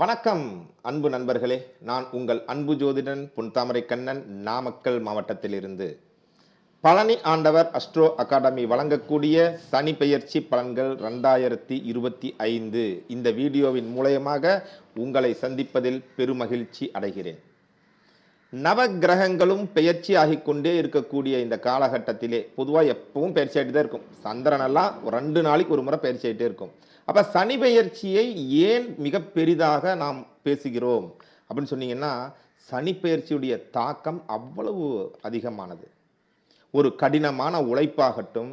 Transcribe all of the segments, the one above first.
வணக்கம் அன்பு நண்பர்களே. நான் உங்கள் அன்பு ஜோதிடன் புன்தாமரை கண்ணன் நாமக்கல் மாவட்டத்திலிருந்து. பழனி ஆண்டவர் அஸ்ட்ரோ அகாடமி வழங்கக்கூடிய சனி பெயர்ச்சி பலன்கள் ரெண்டாயிரத்தி இருபத்தி ஐந்து. இந்த வீடியோவின் மூலயமாக உங்களை சந்திப்பதில் பெருமகிழ்ச்சி அடைகிறேன். நவ கிரகங்களும் பெயர்ச்சி ஆகிக்கொண்டே இருக்கக்கூடிய இந்த காலகட்டத்திலே பொதுவாக எப்பவும் பயிற்சி ஆகிட்டு தான் இருக்கும். சந்திரனெல்லாம் ஒரு ரெண்டு நாளைக்கு ஒரு முறை பயிற்சி ஆகிட்டே இருக்கும். அப்போ சனி பெயர்ச்சியை ஏன் மிக பெரிதாக நாம் பேசுகிறோம்? அப்படின்னு சொன்னீங்கன்னா சனி பெயர்ச்சியுடைய தாக்கம் அவ்வளவு அதிகமானது. ஒரு கடினமான உழைப்பாகட்டும்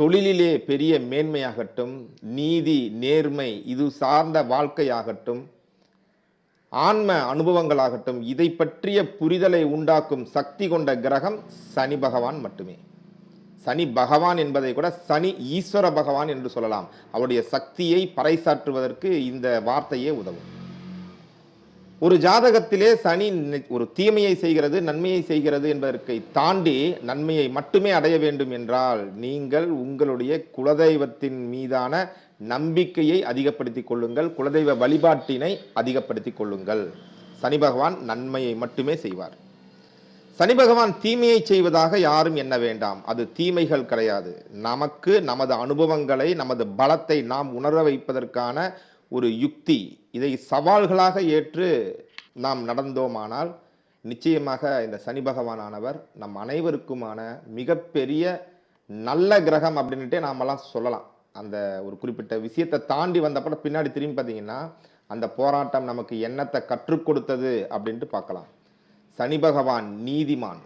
தொழிலிலே பெரிய மேன்மையாகட்டும் நீதி நேர்மை இது சார்ந்த வாழ்க்கையாகட்டும் ஆன்ம அனுபவங்களாகட்டும் இதை பற்றிய புரிதலை உண்டாக்கும் சக்தி கொண்ட கிரகம் சனி பகவான் மட்டுமே. சனி பகவான் என்பதை கூட சனி ஈஸ்வர பகவான் என்று சொல்லலாம். அவருடைய சக்தியை பறைசாற்றுவதற்கு இந்த வார்த்தையே உதவும். ஒரு ஜாதகத்திலே சனி ஒரு தீமையை செய்கிறது நன்மையை செய்கிறது என்பதற்கை தாண்டி நன்மையை மட்டுமே அடைய வேண்டும் என்றால் நீங்கள் உங்களுடைய குலதெய்வத்தின் மீதான நம்பிக்கையை அதிகப்படுத்திக் கொள்ளுங்கள். குலதெய்வ வழிபாட்டினை அதிகப்படுத்திக் கொள்ளுங்கள். சனி பகவான் நன்மையை மட்டுமே செய்வார். சனி பகவான் தீமையை செய்வதாக யாரும் எண்ண வேண்டாம். அது தீமைகள் கிடையாது. நமக்கு நமது அனுபவங்களை நமது பலத்தை நாம் உணர வைப்பதற்கான ஒரு யுக்தி. இதை சவால்களாக ஏற்று நாம் நடந்தோமானால் நிச்சயமாக இந்த சனி பகவானானவர் நம் அனைவருக்குமான மிகப்பெரிய நல்ல கிரகம் அப்படின்ட்டு நாமெல்லாம் சொல்லலாம். அந்த ஒரு குறிப்பிட்ட விஷயத்தை தாண்டி வந்தப்பட பின்னாடி திரும்பி பார்த்தீங்கன்னா அந்த போராட்டம் நமக்கு என்னத்தை கற்றுக் கொடுத்தது அப்படின்ட்டு பார்க்கலாம். சனி பகவான் நீதிமான்.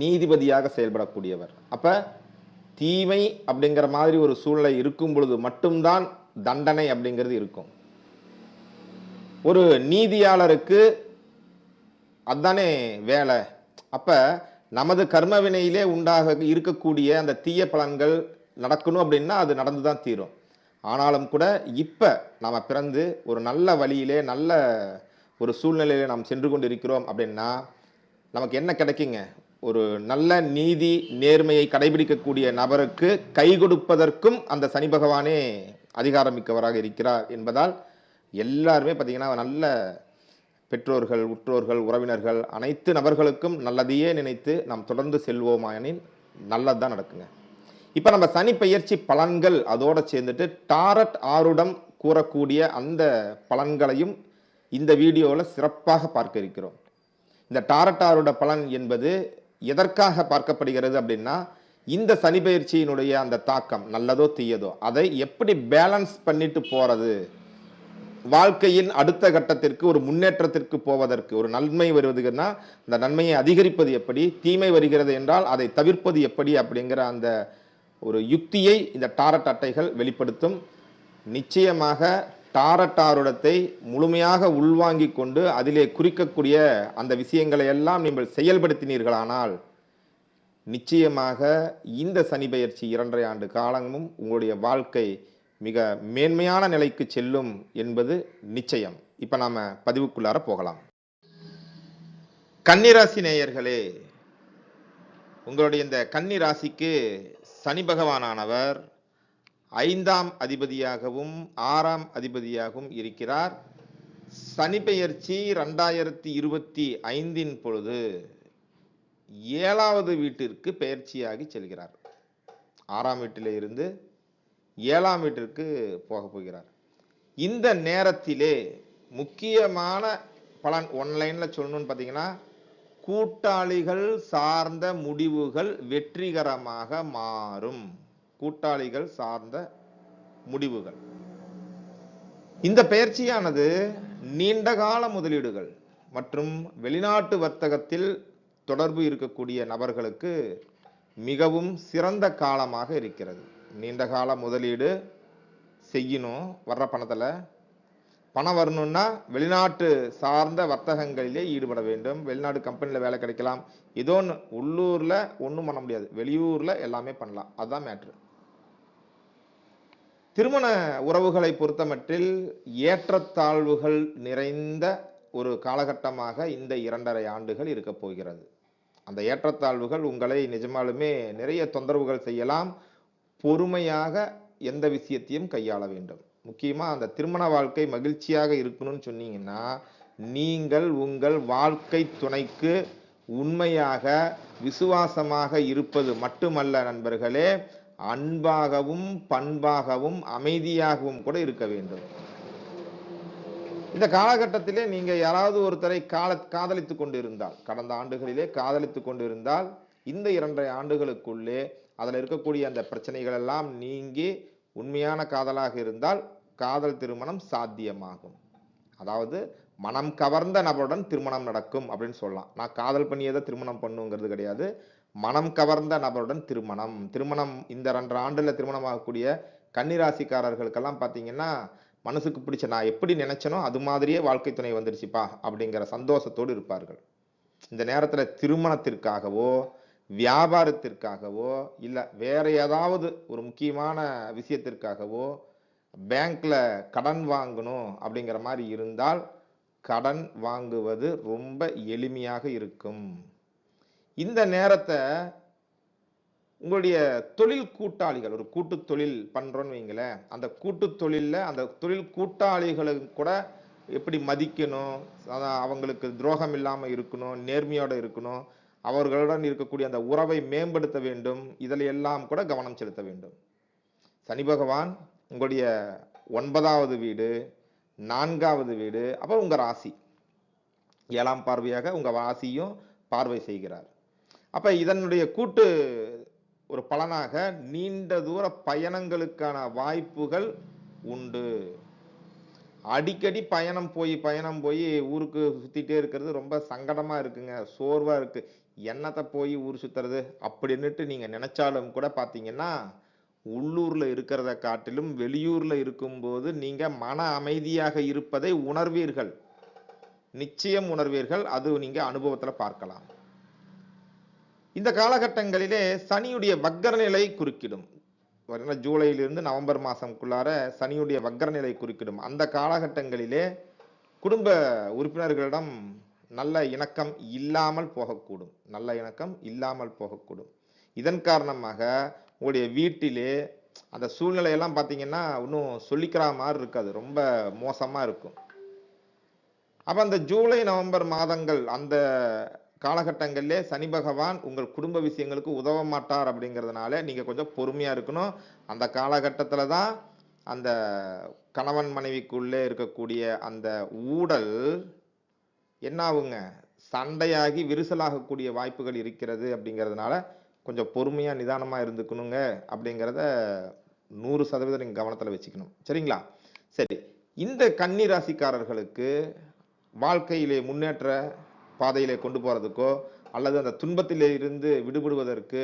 நீதிபதியாக செயல்படக்கூடியவர். அப்போ தீமை அப்படிங்கிற மாதிரி ஒரு சூழ்நிலை இருக்கும் பொழுது மட்டும்தான் தண்டனை அப்படிங்கிறது இருக்கும். ஒரு நீதியாளருக்கு அதானே வேலை. அப்போ நமது கர்மவினையிலே உண்டாக இருக்கக்கூடிய அந்த தீய பலன்கள் நடக்கணும் அப்படின்னா அது நடந்து தான் தீரும். ஆனாலும் கூட இப்போ நாம் பிறந்து ஒரு நல்ல வழியிலே நல்ல ஒரு சூழ்நிலையிலே நாம் சென்று கொண்டிருக்கிறோம் அப்படின்னா நமக்கு என்ன கிடைக்குங்க? ஒரு நல்ல நீதி நேர்மையை கடைபிடிக்கக்கூடிய நபருக்கு கை கொடுப்பதற்கும் அந்த சனி பகவானே அதிகாரமிக்கவராக இருக்கிறார் என்பதால் எல்லாருமே பார்த்தீங்கன்னா நல்ல பெற்றோர்கள் உற்றோர்கள் உறவினர்கள் அனைத்து நபர்களுக்கும் நல்லதையே நினைத்து நாம் தொடர்ந்து செல்வோமாயனின் நல்லது தான் நடக்குங்க. இப்போ நம்ம சனி பயிற்சி பலன்கள் அதோடு சேர்ந்துட்டு டாரட் ஆருடம் கூறக்கூடிய அந்த பலன்களையும் இந்த வீடியோவில் சிறப்பாக பார்க்க இருக்கிறோம். இந்த டாரட் ஆருட பலன் என்பது எதற்காக பார்க்கப்படுகிறது அப்படின்னா இந்த சனி அந்த தாக்கம் நல்லதோ தீயதோ அதை எப்படி பேலன்ஸ் பண்ணிட்டு போகிறது வாழ்க்கையின் அடுத்த கட்டத்திற்கு ஒரு முன்னேற்றத்திற்கு போவதற்கு ஒரு நன்மை வருவதுன்னா அந்த நன்மையை அதிகரிப்பது எப்படி தீமை வருகிறது என்றால் அதை தவிர்ப்பது எப்படி அப்படிங்கிற அந்த ஒரு யுக்தியை இந்த டாரட் அட்டைகள் வெளிப்படுத்தும். நிச்சயமாக டாரட்டாருடத்தை முழுமையாக உள்வாங்கி கொண்டு அதிலே குறிக்கக்கூடிய அந்த விஷயங்களை எல்லாம் நீங்கள் செயல்படுத்தினீர்களானால் நிச்சயமாக இந்த சனி பெயர்ச்சி இரண்டரை ஆண்டு காலமும் உங்களுடைய வாழ்க்கை மிக மேன்மையான நிலைக்கு செல்லும் என்பது நிச்சயம். இப்போ நாம பதிவுக்குள்ளார போகலாம். கன்னிராசி நேயர்களே உங்களுடைய இந்த கன்னி ராசிக்கு சனி பகவானானவர் ஐந்தாம் அதிபதியாகவும் ஆறாம் அதிபதியாகவும் இருக்கிறார். சனி பெயர்ச்சி ரெண்டாயிரத்தி இருபத்தி ஐந்தின் பொழுது ஏழாவது வீட்டிற்கு பெயர்ச்சியாகி செல்கிறார். ஆறாம் வீட்டில் இருந்து ஏழாம் வீட்டிற்கு போக போகிறார். இந்த நேரத்திலே முக்கியமான பலன் ஒன்லைனில் சொல்லணும்னு பார்த்தீங்கன்னா கூட்டாளிகள் சார்ந்த முடிவுகள் வெற்றிகரமாக மாறும். கூட்டாளிகள் சார்ந்த முடிவுகள். இந்த பயிற்சியானது நீண்டகால முதலீடுகள் மற்றும் வெளிநாட்டு வர்த்தகத்தில் தொடர்பு இருக்கக்கூடிய நபர்களுக்கு மிகவும் சிறந்த காலமாக இருக்கிறது. நீண்டகால முதலீடு செய்யணும் வர்ற பணத்தில் பணம் வரணும்னா வெளிநாட்டு சார்ந்த வர்த்தகங்களிலே ஈடுபட வேண்டும். வெளிநாடு கம்பெனியில் வேலை கிடைக்கலாம். ஏதோ ஒன்று உள்ளூரில் ஒன்றும் பண்ண முடியாது. வெளியூரில் எல்லாமே பண்ணலாம். அதுதான் மேட்ரு திருமண உறவுகளை பொறுத்தமட்டில் ஏற்றத்தாழ்வுகள் நிறைந்த ஒரு காலகட்டமாக இந்த இரண்டரை ஆண்டுகள் இருக்க போகிறது. அந்த ஏற்றத்தாழ்வுகள் உங்களை நிஜமாலுமே நிறைய தொந்தரவுகள் செய்யலாம். பொறுமையாக எந்த விஷயத்தையும் கையாள வேண்டும். முக்கியமாக அந்த திருமண வாழ்க்கை மகிழ்ச்சியாக இருக்கணும்னு சொன்னீங்கன்னா நீங்கள் உங்கள் வாழ்க்கை துணைக்கு உண்மையாக விசுவாசமாக இருப்பது மட்டுமல்ல நண்பர்களே அன்பாகவும் பண்பாகவும் அமைதியாகவும் கூட இருக்க வேண்டும். இந்த காலகட்டத்திலே நீங்க யாராவது ஒருத்தரை கால காதலித்துக் கொண்டிருந்தால் கடந்த ஆண்டுகளிலே காதலித்துக் கொண்டிருந்தால் இந்த இரண்டரை ஆண்டுகளுக்குள்ளே அதில் இருக்கக்கூடிய அந்த பிரச்சனைகள் எல்லாம் நீங்கி உண்மையான காதலாக இருந்தால் காதல் திருமணம் சாத்தியமாகும். அதாவது மனம் கவர்ந்த நபருடன் திருமணம் நடக்கும் அப்படின்னு சொல்லலாம். நான் காதல் பண்ணியதை திருமணம் பண்ணுங்கிறது கிடையாது. மனம் கவர்ந்த நபருடன் திருமணம். திருமணம் இந்த ரெண்டு ஆண்டுல திருமணம் ஆகக்கூடிய கன்னிராசிக்காரர்களுக்கெல்லாம் பார்த்தீங்கன்னா மனசுக்கு பிடிச்ச நான் எப்படி நினைச்சனோ அது மாதிரியே வாழ்க்கை துணை வந்துருச்சுப்பா அப்படிங்கிற சந்தோஷத்தோடு இருப்பார்கள். இந்த நேரத்தில் திருமணத்திற்காகவோ வியாபாரத்திற்காகவோ இல்லை வேற ஏதாவது ஒரு முக்கியமான விஷயத்திற்காகவோ பேங்க்ல கடன் வாங்கணும் அப்படிங்கிற மாதிரி இருந்தால் கடன் வாங்குவது ரொம்ப எளிமையாக இருக்கும். இந்த நேரத்தை உங்களுடைய தொழில் கூட்டாளிகள் ஒரு கூட்டு தொழில் பண்றோம்னு வைங்களேன் அந்த கூட்டு தொழில்ல அந்த தொழில் கூட்டாளிகளும் கூட எப்படி மதிக்கணும்? அதான் அவங்களுக்கு துரோகம் இல்லாம இருக்கணும் நேர்மையோட இருக்கணும் அவர்களுடன் இருக்கக்கூடிய அந்த உறவை மேம்படுத்த வேண்டும். இதில் எல்லாம் கூட கவனம் செலுத்த வேண்டும். சனி பகவான் உங்களுடைய ஒன்பதாவது வீடு நான்காவது வீடு அப்புறம் உங்க ராசி. ஏழாம் பார்வையாக உங்க ராசியும் பார்வை செய்கிறார். அப்ப இதனுடைய கூட்டு ஒரு பலனாக நீண்ட தூர பயணங்களுக்கான வாய்ப்புகள் உண்டு. அடிக்கடி பயணம் போய் பயணம் போய் ஊருக்கு சுத்திட்டே இருக்கிறது ரொம்ப சங்கடமா இருக்குங்க சோர்வா இருக்கு. என்னத்தை போய் ஊர் சுற்றுறது அப்படின்னுட்டு நீங்கள் நினச்சாலும் கூட பார்த்தீங்கன்னா உள்ளூரில் இருக்கிறத காட்டிலும் வெளியூரில் இருக்கும்போது நீங்கள் மன அமைதியாக இருப்பதை உணர்வீர்கள். நிச்சயம் உணர்வீர்கள். அது நீங்கள் அனுபவத்தில் பார்க்கலாம். இந்த காலகட்டங்களிலே சனியுடைய வக்கர நிலை குறுக்கிடும் ஜூலையிலிருந்து நவம்பர் மாதம்குள்ளார சனியுடைய வக்கர நிலை குறுக்கிடும். அந்த காலகட்டங்களிலே குடும்ப உறுப்பினர்களிடம் நல்ல இணக்கம் இல்லாமல் போகக்கூடும். நல்ல இணக்கம் இல்லாமல் போகக்கூடும். இதன் காரணமாக உங்களுடைய வீட்டிலே அந்த சூழ்நிலையெல்லாம் பார்த்தீங்கன்னா இன்னும் சொல்லிக்கிற மாதிரி இருக்காது. ரொம்ப மோசமாக இருக்கும். அப்போ அந்த ஜூலை நவம்பர் மாதங்கள் அந்த காலகட்டங்களிலே சனி பகவான் உங்கள் குடும்ப விஷயங்களுக்கு உதவ மாட்டார் அப்படிங்கிறதுனால நீங்கள் கொஞ்சம் பொறுமையாக இருக்கணும். அந்த காலகட்டத்தில் தான் அந்த கணவன் மனைவிக்குள்ளே இருக்கக்கூடிய அந்த ஊடல் என்ன ஆகுங்க சண்டையாகி விரிசலாகக்கூடிய வாய்ப்புகள் இருக்கிறது அப்படிங்கிறதுனால கொஞ்சம் பொறுமையாக நிதானமாக இருந்துக்கணுங்க அப்படிங்கிறத நூறு சதவீதம் நீங்கள் கவனத்தில் வச்சுக்கணும். சரிங்களா? சரி. இந்த கன்னி ராசிக்காரர்களுக்கு வாழ்க்கையிலே முன்னேற்ற பாதையிலே கொண்டு போறதுக்கோ அல்லது அந்த துன்பத்திலே இருந்து விடுபடுவதற்கு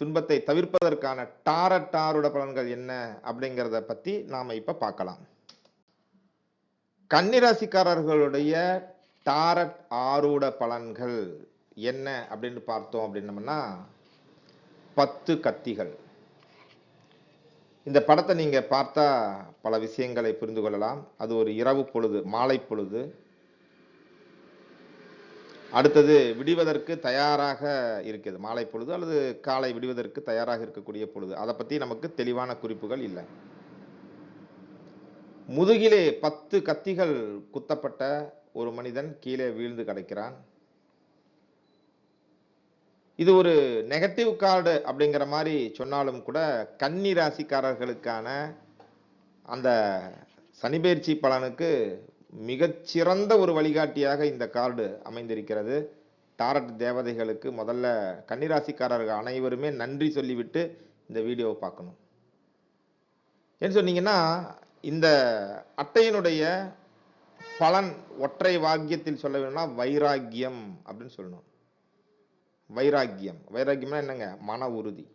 துன்பத்தை தவிர்ப்பதற்கான டாரட்டாரோட பலன்கள் என்ன அப்படிங்கிறத பற்றி நாம இப்போ பார்க்கலாம். கன்னிராசிக்காரர்களுடைய டாரட் ஆரூட பலன்கள் என்ன அப்படின்னு பார்த்தோம் அப்படின்னம்னா பத்து கத்திகள். இந்த படத்தை நீங்க பார்த்தா பல விஷயங்களை புரிந்து கொள்ளலாம். அது ஒரு இரவு பொழுது மாலை பொழுது. அடுத்தது விடுவதற்கு தயாராக இருக்கிறது. மாலை பொழுது அல்லது காலை விடுவதற்கு தயாராக இருக்கக்கூடிய பொழுது. அதை பத்தி நமக்கு தெளிவான குறிப்புகள் இல்லை. முதுகிலே பத்து கத்திகள் குத்தப்பட்ட ஒரு மனிதன் கீழே வீழ்ந்து கிடக்கிறான். இது ஒரு நெகட்டிவ் கார்டு அப்படிங்கிற மாதிரி சொன்னாலும் கூட கன்னி ராசிக்காரர்களுக்கான அந்த சனிபெயர்ச்சி பலனுக்கு மிகச்சிறந்த ஒரு வழிகாட்டியாக இந்த கார்டு அமைந்திருக்கிறது. டாரட் தேவதைகளுக்கு முதல்ல கன்னிராசிக்காரர்கள் அனைவருமே நன்றி சொல்லிவிட்டு இந்த வீடியோவை பார்க்கணும். ஏன்னு சொன்னீங்கன்னா இந்த அட்டையினுடைய பலன் ஒற்றை வாக்கியத்தில் சொல்ல வேணும்னா வைராக்கியம் அப்படின்னு சொல்லணும். வைராக்கியம். வைராக்கியம்னா என்னங்க? மன உறுதி.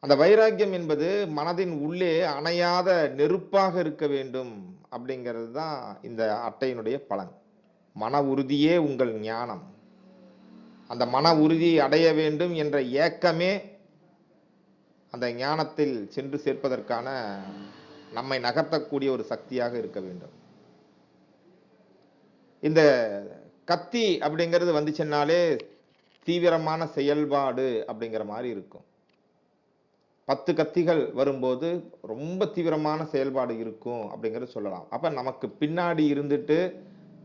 அந்த வைராக்கியம் என்பது மனதின் உள்ளே அணையாத நெருப்பாக இருக்க வேண்டும் அப்படிங்கிறது தான் இந்த அட்டையினுடைய பலன். மன உறுதியே உங்கள் ஞானம். அந்த மன உறுதி அடைய வேண்டும் என்ற ஏக்கமே அந்த ஞானத்தில் சென்று சேர்ப்பதற்கான நம்மை நகர்த்தக்கூடிய ஒரு சக்தியாக இருக்க வேண்டும். இந்த கத்தி அப்படிங்கிறது வந்துச்சுன்னாலே தீவிரமான செயல்பாடு அப்படிங்கிற மாதிரி இருக்கும். பத்து கத்திகள் வரும்போது ரொம்ப தீவிரமான செயல்பாடு இருக்கும் அப்படிங்கிறத சொல்லலாம். அப்ப நமக்கு பின்னாடி இருந்துட்டு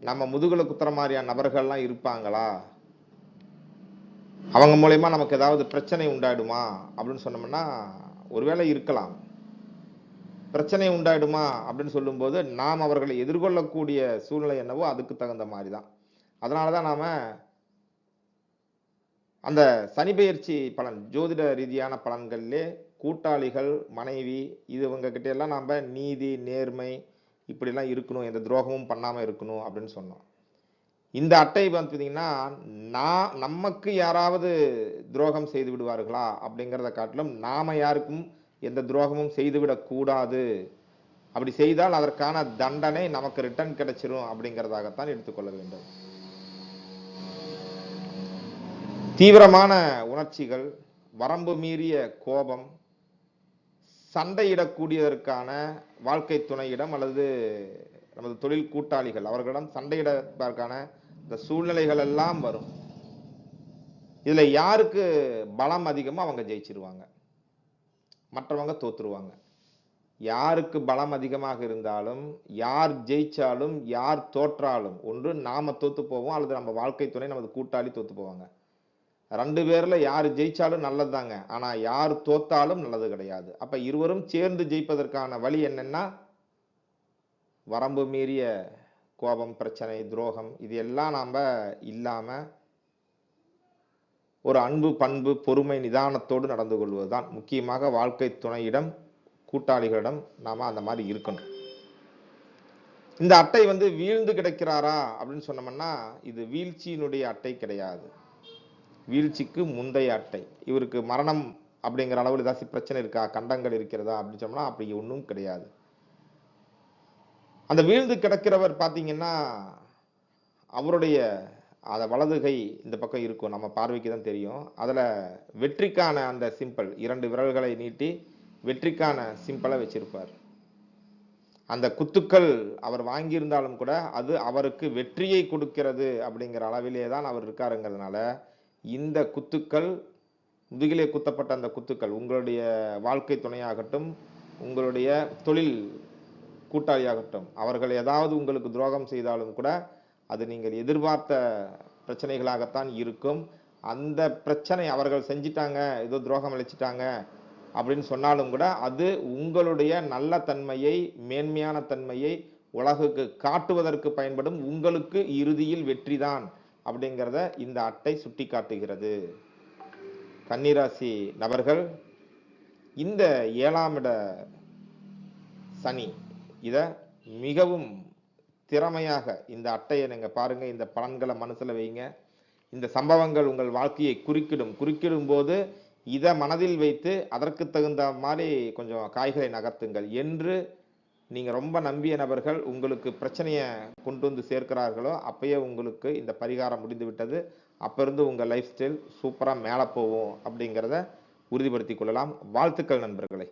நம்ம முதுகில் குத்துற மாதிரியான நபர்கள்லாம் இருப்பாங்களா? அவங்க மூலயமா நமக்கு ஏதாவது பிரச்சனை உண்டாயிடுமா அப்படின்னு சொன்னோம்னா ஒருவேளை இருக்கலாம். பிரச்சனை உண்டாயிடுமா அப்படின்னு சொல்லும்போது நாம் அவர்களை எதிர்கொள்ளக்கூடிய சூழ்நிலை என்னவோ அதுக்கு தகுந்த மாதிரி தான் அதனால தான் நாம் அந்த சனி பயிற்சி பலன் ஜோதிட ரீதியான பலன்கள்லே கூட்டாளிகள் மனைவி இது இவங்க எல்லாம் நாம் நீதி நேர்மை இப்படிலாம் இருக்கணும் எந்த துரோகமும் பண்ணாமல் இருக்கணும் அப்படின்னு சொன்னோம். இந்த அட்டை பார்த்தீங்கன்னா நான் நமக்கு யாராவது துரோகம் செய்து விடுவார்களா அப்படிங்கிறத காட்டிலும் நாம் யாருக்கும் எந்த துரோகமும் செய்துவிடக்கூடாது அப்படி செய்தால் அதற்கான தண்டனை நமக்கு ரிட்டர்ன் கிடைச்சிரும் அப்படிங்கிறதாகத்தான் எடுத்துக்கொள்ள வேண்டும். தீவிரமான உணர்ச்சிகள் வரம்பு மீறிய கோபம் சண்டையிடக்கூடியதற்கான வாழ்க்கை துணையிடம் அல்லது நமது தொழில் கூட்டாளிகள் அவர்களிடம் சண்டையிடப்பதற்கான இந்த சூழ்நிலைகள் எல்லாம் வரும். இதில் யாருக்கு பலம் அதிகமோ அவங்க ஜெயிச்சிருவாங்க. மற்றவங்க தோற்றுருவாங்க யாருக்கு பலம் அதிகமாக இருந்தாலும் யார் ஜெயிச்சாலும் யார் தோற்றாலும் ஒன்று நாம தோத்து போவோம் அல்லது நம்ம வாழ்க்கை துணை நமது கூட்டாளி தோத்து போவாங்க. ரெண்டு பேர்ல யார் ஜெயிச்சாலும் நல்லதுதாங்க. ஆனா யார் தோத்தாலும் நல்லது கிடையாது. அப்ப இருவரும் சேர்ந்து ஜெயிப்பதற்கான வழி என்னன்னா வரம்பு மீறிய கோபம் பிரச்சனை துரோகம் இது எல்லாம் நாம இல்லாம ஒரு அன்பு பண்பு பொறுமை நிதானத்தோடு நடந்து கொள்வது தான் முக்கியமாக வாழ்க்கை துணையிடம் கூட்டாளிகளிடம் நாம அந்த மாதிரி இருக்கணும். இந்த அட்டை வந்து வீழ்ந்து கிடக்கிறாரா அப்படின்னு சொன்னோம்னா இது வீழ்ச்சியினுடைய அட்டை கிடையாது. வீழ்ச்சிக்கு முந்தைய அட்டை. இவருக்கு மரணம் அப்படிங்கிற அளவில் ஏதாச்சும் பிரச்சனை இருக்கா? கண்டங்கள் இருக்கிறதா அப்படின்னு சொன்னோம்னா அப்படி ஒன்றும் கிடையாது. அந்த வீழ்ந்து கிடக்கிறவர் பார்த்தீங்கன்னா அவருடைய அதை வலது கை இந்த பக்கம் இருக்கும் நம்ம பார்வைக்கு தான் தெரியும். அதில் வெற்றிக்கான அந்த சிம்பிள் இரண்டு விரல்களை நீட்டி வெற்றிக்கான சிம்பிளை வச்சிருப்பார். அந்த குத்துக்கள் அவர் வாங்கியிருந்தாலும் கூட அது அவருக்கு வெற்றியை கொடுக்கிறது அப்படிங்கிற அளவிலே தான் அவர் இருக்காருங்கிறதுனால இந்த குத்துக்கள் முதுகிலே குத்தப்பட்ட அந்த குத்துக்கள் உங்களுடைய வாழ்க்கை துணையாகட்டும் உங்களுடைய தொழில் கூட்டாளியாகட்டும் அவர்கள் ஏதாவது உங்களுக்கு துரோகம் செய்தாலும் கூட அது நீங்கள் எதிர்பார்த்த பிரச்சனைகளாகத்தான் இருக்கும். அந்த பிரச்சனை அவர்கள் செஞ்சிட்டாங்க ஏதோ துரோகம் அழைச்சிட்டாங்க அப்படின்னு சொன்னாலும் கூட அது உங்களுடைய நல்ல தன்மையை மேன்மையான தன்மையை உலகுக்கு காட்டுவதற்கு பயன்படும் உங்களுக்கு இறுதியில் வெற்றிதான் அப்படிங்கிறத இந்த அட்டை சுட்டி காட்டுகிறது கன்னிராசி நபர்கள் இந்த ஏழாம் இட சனி இதை மிகவும் திறமையாக இந்த அட்டையை நீங்கள் பாருங்கள் இந்த பலன்களை மனசில் வைங்க. இந்த சம்பவங்கள் உங்கள் வாழ்க்கையை குறுக்கிடும். குறுக்கிடும் போது இதை மனதில் வைத்து அதற்கு தகுந்த மாதிரி கொஞ்சம் காய்களை நகர்த்துங்கள் என்று நீங்கள் ரொம்ப நம்பிய நபர்கள் உங்களுக்கு பிரச்சனையை கொண்டு வந்து சேர்க்கிறார்களோ அப்பயே உங்களுக்கு இந்த பரிகாரம் முடிந்து விட்டது. அப்ப இருந்து லைஃப் ஸ்டைல் சூப்பராக மேலே போகும் அப்படிங்கிறத உறுதிப்படுத்திக் கொள்ளலாம். வாழ்த்துக்கள் நண்பர்களே.